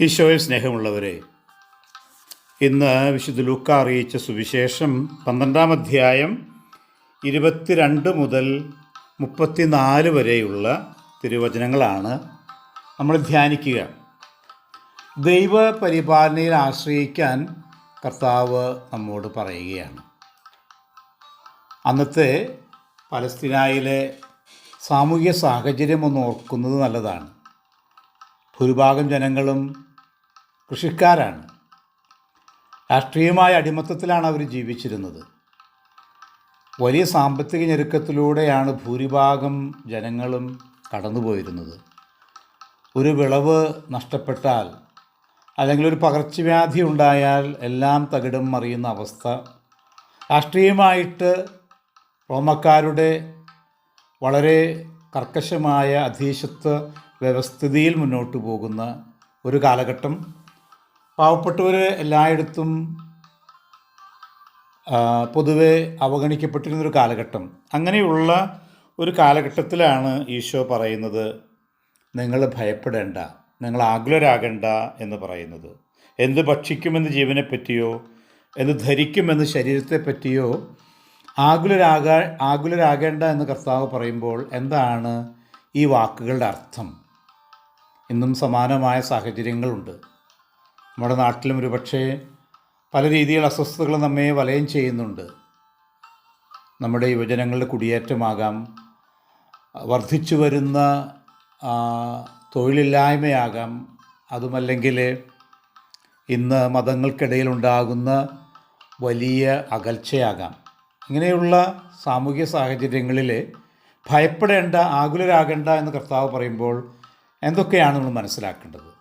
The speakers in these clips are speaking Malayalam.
ഈശോയെ സ്നേഹമുള്ളവരെ ഇന്ന് വിശുദ്ധ ലൂക്ക അറിയിച്ച സുവിശേഷം പന്ത്രണ്ടാം അധ്യായം ഇരുപത്തിരണ്ട് മുതൽ മുപ്പത്തിനാല് വരെയുള്ള തിരുവചനങ്ങളാണ് നമ്മൾ ധ്യാനിക്കുക. ദൈവ പരിപാലനയിൽ ആശ്രയിക്കാൻ കർത്താവ് നമ്മോട് പറയുകയാണ്. അന്നത്തെ പലസ്തീനായിലെ സാമൂഹിക സാഹചര്യം ഒന്ന് ഓർക്കുന്നത് നല്ലതാണ്. ഭൂരിഭാഗം ജനങ്ങളും കൃഷിക്കാരാണ്. രാഷ്ട്രീയമായ അടിമത്തത്തിലാണ് അവർ ജീവിച്ചിരുന്നത്. വലിയ സാമ്പത്തിക ഞെരുക്കത്തിലൂടെയാണ് ഭൂരിഭാഗം ജനങ്ങളും കടന്നുപോയിരുന്നത്. ഒരു വിളവ് നഷ്ടപ്പെട്ടാൽ അല്ലെങ്കിൽ ഒരു പകർച്ചവ്യാധി ഉണ്ടായാൽ എല്ലാം തകിടം മറിയുന്ന അവസ്ഥ. രാഷ്ട്രീയമായിട്ട് റോമക്കാരുടെ വളരെ കർക്കശമായ അധീശത്വ വ്യവസ്ഥിതിയിൽ മുന്നോട്ട് പോകുന്ന ഒരു കാലഘട്ടം പാവപ്പെട്ടവർ എല്ലായിടത്തും പൊതുവെ അവഗണിക്കപ്പെട്ടിരുന്നൊരു കാലഘട്ടം. അങ്ങനെയുള്ള ഒരു കാലഘട്ടത്തിലാണ് ഈശോ പറയുന്നത് നിങ്ങൾ ഭയപ്പെടേണ്ട നിങ്ങൾ ആകുലരാകേണ്ട എന്ന് പറയുന്നത്. എന്ത് ഭക്ഷിക്കുമെന്ന് ജീവനെ പറ്റിയോ എന്ത് ധരിക്കുമെന്ന് ശരീരത്തെ പറ്റിയോ ആകുലരാകാ ആകുലരാകേണ്ട എന്ന് കർത്താവ് പറയുമ്പോൾ എന്താണ് ഈ വാക്കുകളുടെ അർത്ഥം? ഇന്നും സമാനമായ സാഹചര്യങ്ങളുണ്ട്. നമ്മുടെ നാട്ടിലും ഒരു പക്ഷേ പല രീതിയിലുള്ള അസ്വസ്ഥതകൾ നമ്മെ വലയം ചെയ്യുന്നുണ്ട്. നമ്മുടെ യുവജനങ്ങളുടെ കുടിയേറ്റമാകാം. വർദ്ധിച്ചു വരുന്ന തൊഴിലില്ലായ്മയാകാം. അതുമല്ലെങ്കിൽ ഇന്ന് മതങ്ങൾക്കിടയിൽ ഉണ്ടാകുന്ന വലിയ അകൽച്ചയാകാം. ഇങ്ങനെയുള്ള സാമൂഹ്യ സാഹചര്യങ്ങളിൽ ഭയപ്പെടേണ്ട ആകുലരാകേണ്ട എന്ന് കർത്താവ് പറയുമ്പോൾ എന്തൊക്കെയാണ് നമ്മൾ മനസ്സിലാക്കേണ്ടത്?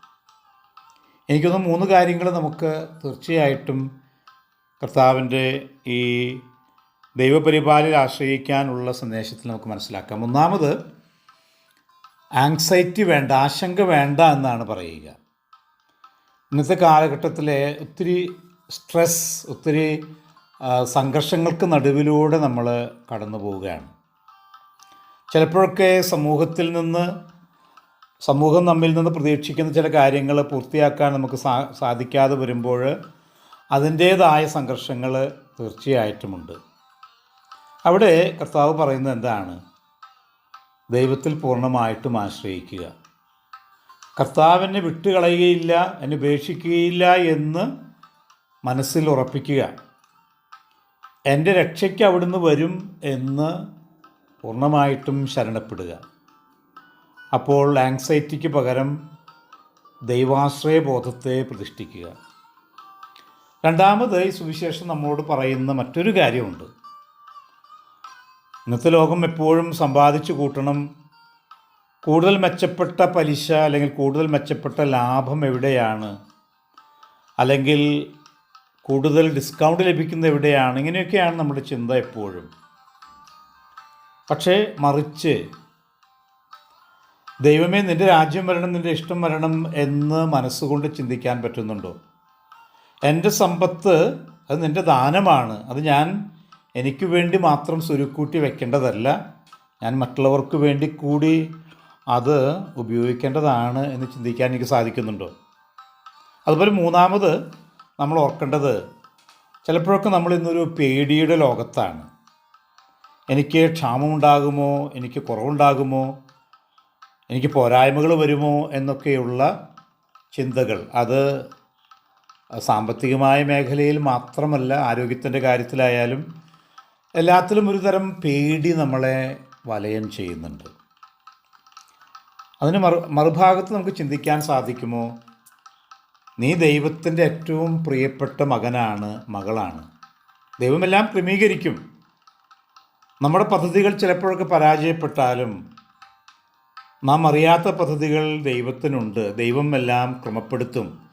എനിക്കൊന്ന് മൂന്ന് കാര്യങ്ങൾ നമുക്ക് തീർച്ചയായിട്ടും കർത്താവിന്റെ ഈ ദൈവപരിപാലിൽ ആശ്രയിക്കാനുള്ള സന്ദേശത്തിൽ നമുക്ക് മനസ്സിലാക്കാം. ഒന്നാമത് ആങ്സൈറ്റി വേണ്ട ആശങ്ക വേണ്ട എന്നാണ് പറയുക. ഇന്നത്തെ കാലഘട്ടത്തിലെ ഒത്തിരി സ്ട്രെസ് ഒത്തിരി സംഘർഷങ്ങൾക്ക് നടുവിലൂടെ നമ്മൾ കടന്നു പോവുകയാണ് ചിലപ്പോഴൊക്കെ സമൂഹത്തിൽ നിന്ന് സമൂഹം നമ്മിൽ നിന്ന് പ്രതീക്ഷിക്കുന്ന ചില കാര്യങ്ങൾ പൂർത്തിയാക്കാൻ നമുക്ക് സാ സാധിക്കാതെ വരുമ്പോൾ അതിന്റേതായ സംഘർഷങ്ങൾ തീർച്ചയായിട്ടുമുണ്ട്. അവിടെ കർത്താവ് പറയുന്നത് എന്താണ്? ദൈവത്തിൽ പൂർണമായിട്ടും ആശ്രയിക്കുക. കർത്താവിനെ വിട്ടുകളയുകയില്ല എന്നെ ഉപേക്ഷിക്കുകയില്ല എന്ന് മനസ്സിൽ ഉറപ്പിക്കുക. എന്റെ രക്ഷയ്ക്ക് അവിടുന്ന് വരും എന്ന് പൂർണമായിട്ടും ശരണപ്പെടുക. അപ്പോൾ ആങ്സൈറ്റിക്ക് പകരം ദൈവാശ്രയ ബോധത്തെ പ്രതിഷ്ഠിക്കുക. രണ്ടാമത് ഈ സുവിശേഷം നമ്മളോട് പറയുന്ന മറ്റൊരു കാര്യമുണ്ട്. ഇന്നത്തെ ലോകം എപ്പോഴും സമ്പാദിച്ചു കൂട്ടണം. കൂടുതൽ മെച്ചപ്പെട്ട പലിശ അല്ലെങ്കിൽ കൂടുതൽ മെച്ചപ്പെട്ട ലാഭം എവിടെയാണ്? അല്ലെങ്കിൽ കൂടുതൽ ഡിസ്കൗണ്ട് ലഭിക്കുന്ന എവിടെയാണ്? ഇങ്ങനെയൊക്കെയാണ് നമ്മുടെ ചിന്ത എപ്പോഴും. പക്ഷേ മറിച്ച് ദൈവമേ നിന്റെ രാജ്യം വരണം നിന്റെ ഇഷ്ടം വരണം എന്ന് മനസ്സുകൊണ്ട് ചിന്തിക്കാൻ പറ്റുന്നുണ്ടോ? എന്റെ സമ്പത്ത് അത് നിന്റെ ദാനമാണ്. അത് ഞാൻ എനിക്ക് വേണ്ടി മാത്രം സുരുക്കൂട്ടി വെക്കേണ്ടതല്ല. ഞാൻ മറ്റുള്ളവർക്ക് വേണ്ടി കൂടി അത് ഉപയോഗിക്കേണ്ടതാണ് എന്ന് ചിന്തിക്കാൻ എനിക്ക് സാധിക്കുന്നുണ്ടോ? അതുപോലെ മൂന്നാമത് നമ്മൾ ഓർക്കേണ്ടത് ചിലപ്പോഴൊക്കെ നമ്മൾ ഇന്നൊരു പേടിയുടെ ലോകത്താണ്. എനിക്ക് ക്ഷാമമുണ്ടാകുമോ? എനിക്ക് കുറവുണ്ടാകുമോ? എനിക്ക് പോരായ്മകൾ വരുമോ എന്നൊക്കെയുള്ള ചിന്തകൾ. അത് സാമ്പത്തികമായ മേഖലയിൽ മാത്രമല്ല ആരോഗ്യത്തിന്റെ കാര്യത്തിലായാലും എല്ലാത്തിലും ഒരു തരം പേടി നമ്മളെ വലയം ചെയ്യുന്നുണ്ട്. അതിന് മറു മറുഭാഗത്ത് നമുക്ക് ചിന്തിക്കാൻ സാധിക്കുമോ? നീ ദൈവത്തിന്റെ ഏറ്റവും പ്രിയപ്പെട്ട മകനാണ് മകളാണ്. ദൈവമെല്ലാം ക്രമീകരിക്കും. നമ്മുടെ പദ്ധതികൾ ചിലപ്പോഴൊക്കെ പരാജയപ്പെട്ടാലും നാം അറിയാത്ത പദ്ധതികൾ ദൈവത്തിനുണ്ട്. ദൈവം എല്ലാം ക്രമപ്പെടുത്തും.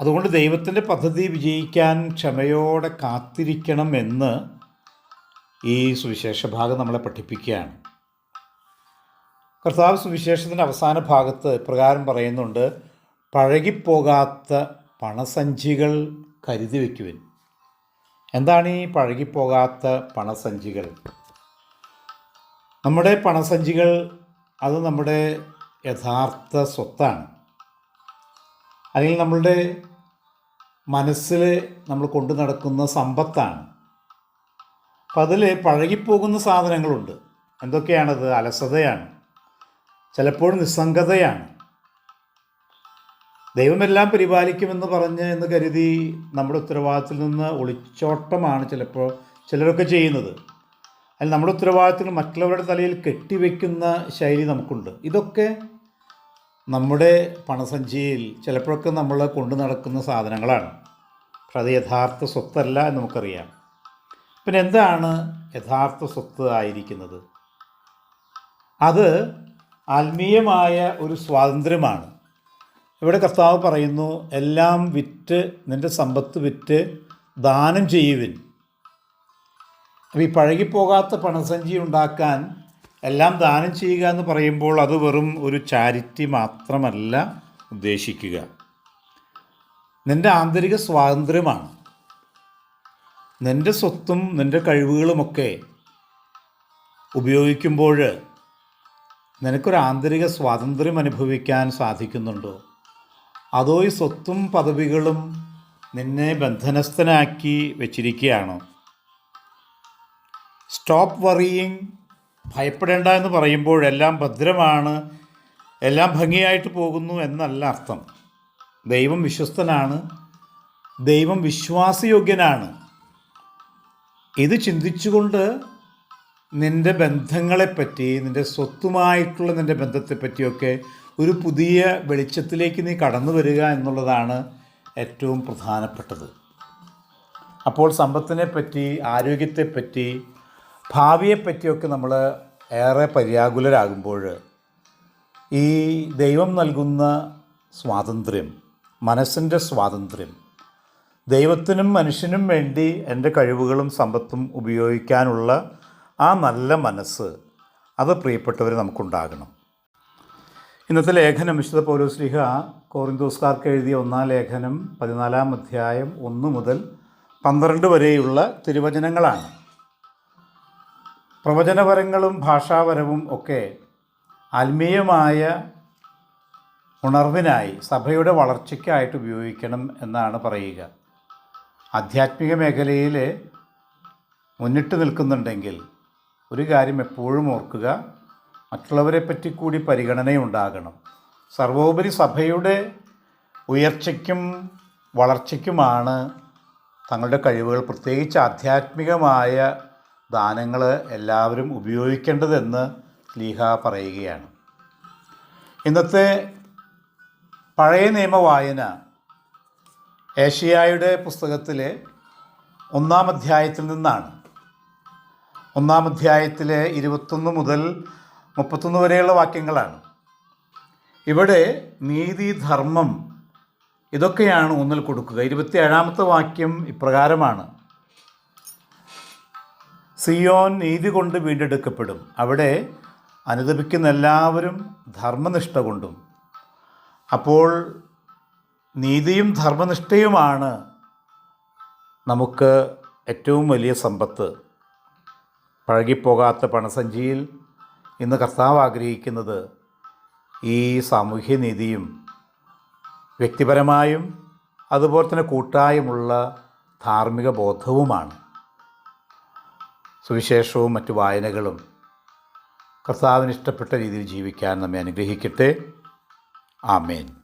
അതുകൊണ്ട് ദൈവത്തിന്റെ പദ്ധതി വിജയിക്കാൻ ക്ഷമയോടെ കാത്തിരിക്കണം എന്ന് ഈ സുവിശേഷ ഭാഗം നമ്മളെ പഠിപ്പിക്കുകയാണ്. കർത്താവ് സുവിശേഷത്തിന്റെ അവസാന ഭാഗത്ത് ഇപ്രകാരം പറയുന്നുണ്ട് പഴകിപ്പോകാത്ത പണസഞ്ചികൾ കരുതി വയ്ക്കുവിൻ. എന്താണ് ഈ പഴകിപ്പോകാത്ത പണസഞ്ചികൾ? നമ്മുടെ പണസഞ്ചികൾ അത് നമ്മുടെ യഥാർത്ഥ സ്വത്താണ്. അല്ലെങ്കിൽ നമ്മളുടെ മനസ്സിൽ നമ്മൾ കൊണ്ടു നടക്കുന്ന സമ്പത്താണ്. അപ്പം അതിൽ പഴകിപ്പോകുന്ന സാധനങ്ങളുണ്ട്. എന്തൊക്കെയാണത്? അലസതയാണ്. ചിലപ്പോൾ നിസ്സംഗതയാണ്. ദൈവമെല്ലാം പരിപാലിക്കുമെന്ന് പറഞ്ഞ് എന്ന് കരുതി നമ്മുടെ ഉത്തരവാദിത്തത്തിൽ നിന്ന് ഒളിച്ചോട്ടമാണ് ചിലപ്പോൾ ചിലരൊക്കെ ചെയ്യുന്നത്. അതിൽ നമ്മുടെ ഉത്തരവാദിത്തങ്ങൾ മറ്റുള്ളവരുടെ തലയിൽ കെട്ടിവെക്കുന്ന ശൈലി നമുക്കുണ്ട്. ഇതൊക്കെ നമ്മുടെ പണസഞ്ചിയിൽ ചിലപ്പോഴൊക്കെ നമ്മൾ കൊണ്ടു നടക്കുന്ന സാധനങ്ങളാണ്. പക്ഷെ അത് യഥാർത്ഥ സ്വത്തല്ല എന്ന് നമുക്കറിയാം. പിന്നെ എന്താണ് യഥാർത്ഥ സ്വത്ത് ആയിരിക്കുന്നത്? അത് ആത്മീയമായ ഒരു സ്വാതന്ത്ര്യമാണ്. ഇവിടെ കർത്താവ് പറയുന്നു എല്ലാം വിറ്റ് നിന്റെ സമ്പത്ത് വിറ്റ് ദാനം ചെയ്യുവിൻ. അപ്പോൾ ഈ പഴകിപ്പോകാത്ത പണസഞ്ചി ഉണ്ടാക്കാൻ എല്ലാം ദാനം ചെയ്യുക എന്ന് പറയുമ്പോൾ അത് വെറും ഒരു ചാരിറ്റി മാത്രമല്ല ഉദ്ദേശിക്കുക. നിന്റെ ആന്തരിക സ്വാതന്ത്ര്യമാണ്. നിന്റെ സ്വത്തും നിന്റെ കഴിവുകളുമൊക്കെ ഉപയോഗിക്കുമ്പോൾ നിനക്കൊരു ആന്തരിക സ്വാതന്ത്ര്യം അനുഭവിക്കാൻ സാധിക്കുന്നുണ്ടോ? അതോ ഈ സ്വത്തും പദവികളും നിന്നെ ബന്ധനസ്ഥനാക്കി വെച്ചിരിക്കുകയാണോ? സ്റ്റോപ്പ് വറിയിങ് ഭയപ്പെടേണ്ട എന്ന് പറയുമ്പോൾ എല്ലാം ഭദ്രമാണ് എല്ലാം ഭംഗിയായിട്ട് പോകുന്നു എന്നല്ല അർത്ഥം. ദൈവം വിശ്വസ്തനാണ് ദൈവം വിശ്വാസയോഗ്യനാണ്. ഇത് ചിന്തിച്ചുകൊണ്ട് നിന്റെ ബന്ധങ്ങളെപ്പറ്റി നിന്റെ സ്വത്തുമായിട്ടുള്ള നിന്റെ ബന്ധത്തെപ്പറ്റിയൊക്കെ ഒരു പുതിയ വെളിച്ചത്തിലേക്ക് നീ കടന്നു വരിക എന്നുള്ളതാണ് ഏറ്റവും പ്രധാനപ്പെട്ടത്. അപ്പോൾ സമ്പത്തിനെപ്പറ്റി ആരോഗ്യത്തെപ്പറ്റി ഭാവിയെപ്പറ്റിയൊക്കെ നമ്മൾ ഏറെ പര്യാകുലരാകുമ്പോൾ ഈ ദൈവം നൽകുന്ന സ്വാതന്ത്ര്യം മനസ്സിന്റെ സ്വാതന്ത്ര്യം ദൈവത്തിനും മനുഷ്യനും വേണ്ടി എന്റെ കഴിവുകളും സമ്പത്തും ഉപയോഗിക്കാനുള്ള ആ നല്ല മനസ്സ് അത് പ്രിയപ്പെട്ടവരെ നമുക്കുണ്ടാകണം. ഇന്നത്തെ ലേഖനം വിശുദ്ധ പൗലോസ്ലിഹ കോറിന്തോസ്കാർക്ക് എഴുതിയ ഒന്നാം ലേഖനം പതിനാലാം അധ്യായം ഒന്ന് മുതൽ പന്ത്രണ്ട് വരെയുള്ള തിരുവചനങ്ങളാണ്. പ്രവചനപരങ്ങളും ഭാഷാപരവും ഒക്കെ ആത്മീയമായ ഉണർവിനായി സഭയുടെ വളർച്ചയ്ക്കായിട്ട് ഉപയോഗിക്കണം എന്നാണ് പറയുക. ആധ്യാത്മിക മേഖലയിൽ മുന്നിട്ട് നിൽക്കുന്നുണ്ടെങ്കിൽ ഒരു കാര്യം എപ്പോഴും ഓർക്കുക മറ്റുള്ളവരെ പറ്റി കൂടി പരിഗണനയുണ്ടാകണം. സർവോപരി സഭയുടെ ഉയർച്ചയ്ക്കും വളർച്ചയ്ക്കുമാണ് തങ്ങളുടെ കഴിവുകൾ. പ്രത്യേകിച്ച് ആധ്യാത്മികമായ ദാനങ്ങൾ എല്ലാവരും ഉപയോഗിക്കേണ്ടതെന്ന് ലീഹ പറയുകയാണ്. ഇന്നത്തെ പഴയ നിയമ വായന ഏഷ്യായുടെ പുസ്തകത്തിലെ ഒന്നാം അധ്യായത്തിൽ നിന്നാണ്. ഒന്നാം അധ്യായത്തിലെ ഇരുപത്തൊന്ന് മുതൽ മുപ്പത്തൊന്ന് വരെയുള്ള വാക്യങ്ങളാണ്. ഇവിടെ നീതി ധർമ്മം ഇതൊക്കെയാണ് ഒന്നിൽ കൊടുക്കുക. ഇരുപത്തി ഏഴാമത്തെ വാക്യം ഇപ്രകാരമാണ്. സിയോൻ നീതി കൊണ്ട് വീണ്ടെടുക്കപ്പെടും. അവിടെ അനുദപിക്കുന്ന എല്ലാവരും ധർമ്മനിഷ്ഠ കൊണ്ടും. അപ്പോൾ നീതിയും ധർമ്മനിഷ്ഠയുമാണ് നമുക്ക് ഏറ്റവും വലിയ സമ്പത്ത്. പഴകിപ്പോകാത്ത പണസഞ്ചിയിൽ ഇന്ന് കർത്താവ് ആഗ്രഹിക്കുന്നത് ഈ സാമൂഹ്യ നീതിയും വ്യക്തിപരമായും അതുപോലെ തന്നെ കൂട്ടായുമുള്ള ധാർമ്മിക ബോധവുമാണ്. സുവിശേഷവും മറ്റു വായനകളും കർത്താവിന് ഇഷ്ടപ്പെട്ട രീതിയിൽ ജീവിക്കാൻ നമ്മെ അനുഗ്രഹിക്കട്ടെ. ആമേൻ.